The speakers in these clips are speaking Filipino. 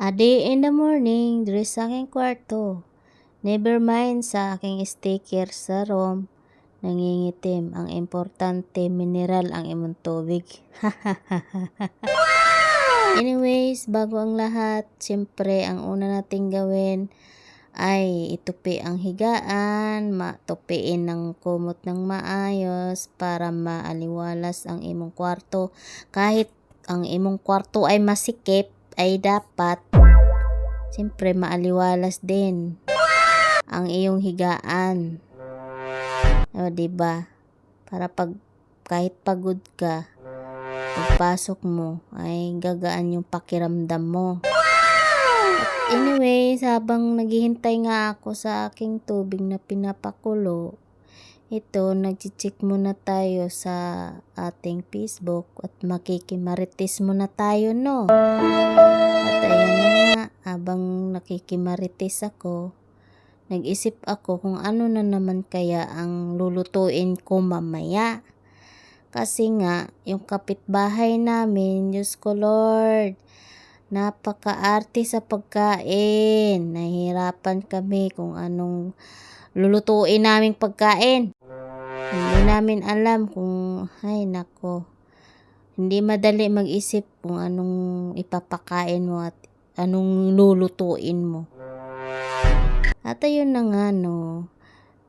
A day in the morning, diri sa aking kwarto. Never mind sa aking sticker sa room. Nangingitim. Ang importante, mineral ang imong tubig. Anyways, bago ang lahat, siyempre, ang una nating gawin ay itupi ang higaan, matupiin ng kumot ng maayos para maaliwalas ang imong kwarto. Kahit ang imong kwarto ay masikip, ay dapat siyempre maaliwalas din ang iyong higaan. O, diba? Para pag kahit pagod ka, pagpasok mo ay gagaan yung pakiramdam mo. At anyways, habang naghihintay nga ako sa aking tubig na pinapakulo, ito, nagchichik muna tayo sa ating Facebook at makikimarites muna tayo, no? At ayan na nga, habang nakikimarites ako, nag-isip ako kung ano na naman kaya ang lulutuin ko mamaya. Kasi nga, yung kapitbahay namin, Diyos ko Lord, napaka-arte sa pagkain. Nahihirapan kami kung anong lulutuin naming pagkain. Hindi namin alam kung, ay nako, hindi madali mag-isip kung anong ipapakain mo at anong lulutuin mo. At ayun na nga no,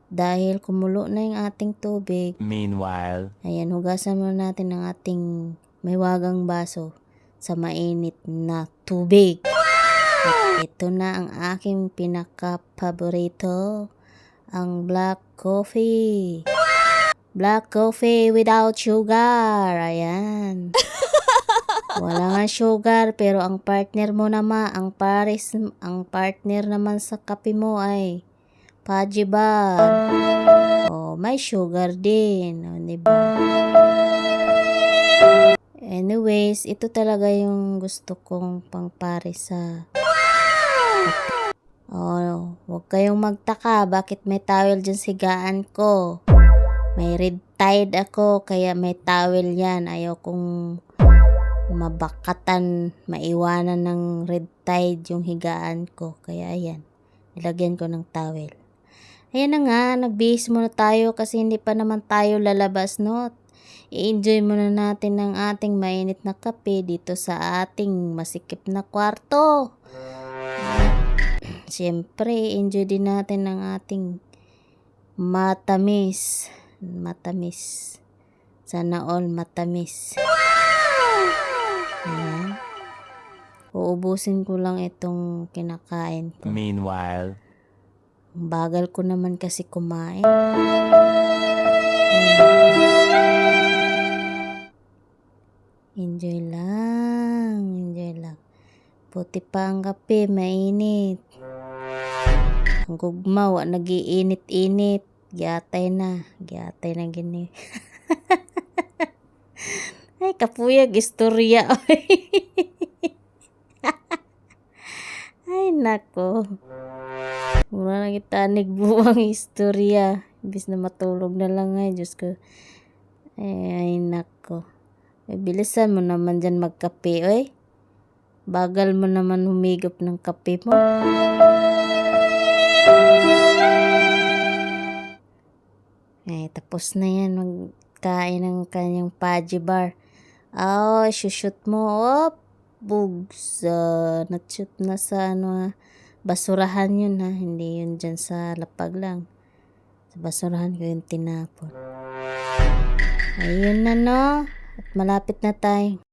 dahil kumulo na yung ating tubig, Meanwhile, ayan, hugasan muna natin ang ating may wagang baso sa mainit na tubig. At ito na ang aking pinaka-paborito, ang black coffee. Black coffee without sugar. Ayan. Wala nga sugar, pero ang partner mo naman, ang pares, ang partner naman sa kape mo ay Pajibar. Oh, may sugar din. Oh, di ba? Anyways, ito talaga yung gusto kong pangpare sa Oh, huwag kayong magtaka bakit may towel dyan sigaan ko. May red tide ako, kaya may towel yan. Ayaw kong mabakatan, maiwanan ng red tide yung higaan ko. Kaya ayan, nilagyan ko ng towel. Ayan na nga, nagbihis muna tayo kasi hindi pa naman tayo lalabas, no? I-enjoy muna natin ang ating mainit na kape dito sa ating masikip na kwarto. Siyempre, enjoy din natin ang ating matamis. Matamis. Sana all matamis. Ayan. Uubusin ko lang itong kinakain ko. meanwhile, Bagal ko naman kasi kumain. Enjoy lang, enjoy lang. Puti pa ang kape, mainit. Ang gugma, wa nagiinit-init. Gyatay na, gyatay na gini. Ay, kapuyag, istorya. Ay, nako. Mura na kita nagbuwang istorya. Ibis na matulog na lang ay, Diyos ko. Ay, ay nako. Ay, bilisan mo naman dyan magkape, oy. Bagal mo naman humigop ng kape mo. Ay, tapos na yan. Magkain ng kanyang paji bar. Oh, shoot mo. Op, bugs. Uh, na-shoot na sa ano, ha. basurahan yun ha. Hindi yun dyan sa lapag lang. Sa basurahan ko yung tinapon. Ayun na no. At malapit na tayo.